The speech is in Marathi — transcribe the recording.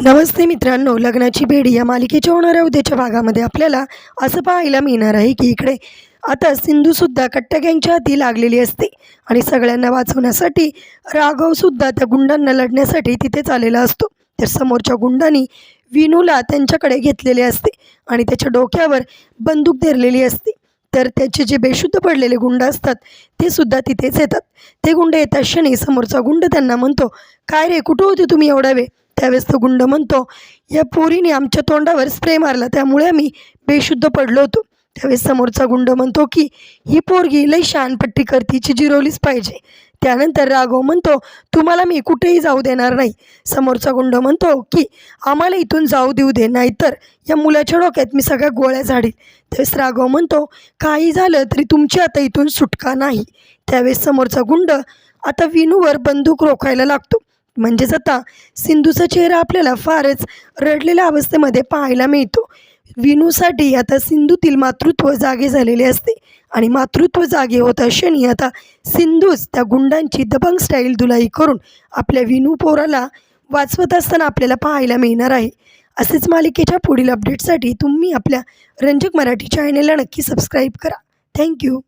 नमस्ते मित्रांनो लग्नाची बेडी या मालिकेच्या होणाऱ्या उद्याच्या भागामध्ये आपल्याला असं पाहायला मिळणार आहे की इकडे आता सिंधूसुद्धा कट्टा हाती लागलेली असते आणि सगळ्यांना वाचवण्यासाठी राघवसुद्धा त्या गुंडांना लढण्यासाठी तिथेच आलेला असतो. तर समोरच्या गुंडांनी विनूला त्यांच्याकडे घेतलेले असते आणि त्याच्या डोक्यावर बंदूक धरलेली असते. तर त्याचे जे बेशुद्ध पडलेले गुंड असतात ते सुद्धा तिथेच येतात. ते गुंड येतात क्षणी समोरचा गुंड त्यांना म्हणतो काय रे कुठं होते तुम्ही एवढा वेळ? त्यावेळेस तो गुंड म्हणतो या पोरीने आमच्या तोंडावर स्प्रे मारला त्यामुळे आम्ही बेशुद्ध पडलो होतो. त्यावेळेस समोरचा गुंड म्हणतो की ही पोरगी लई शानपट्टी करतीची जिरवलीच पाहिजे. त्यानंतर राघव म्हणतो तुम्हाला मी कुठेही जाऊ देणार नाही. समोरचा गुंड म्हणतो की आम्हाला इथून जाऊ देऊ दे नाहीतर या मुलाच्या डोक्यात मी सगळ्या गोळ्या झाडील. त्यावेळेस राघव म्हणतो काही झालं तरी तुमची आता इथून सुटका नाही. त्यावेळेस समोरचा गुंड आता विनूवर बंदूक रोखायला लागतो. म्हणजेच आता सिंधूचा चेहरा आपल्याला फारच रडलेल्या अवस्थेमध्ये पाहायला मिळतो. विनूसाठी आता सिंधूतील मातृत्व जागे झालेले असते आणि मातृत्व जागे होत क्षणी आता सिंधूच त्या गुंडांची दबंग स्टाईल दुलाई करून आपल्या विनू पोराला वाचवत असताना आपल्याला पाहायला मिळणार आहे. असेच मालिकेच्या पुढील अपडेटसाठी तुम्ही आपल्या रंजक मराठी चॅनेलला नक्की सबस्क्राईब करा. थँक्यू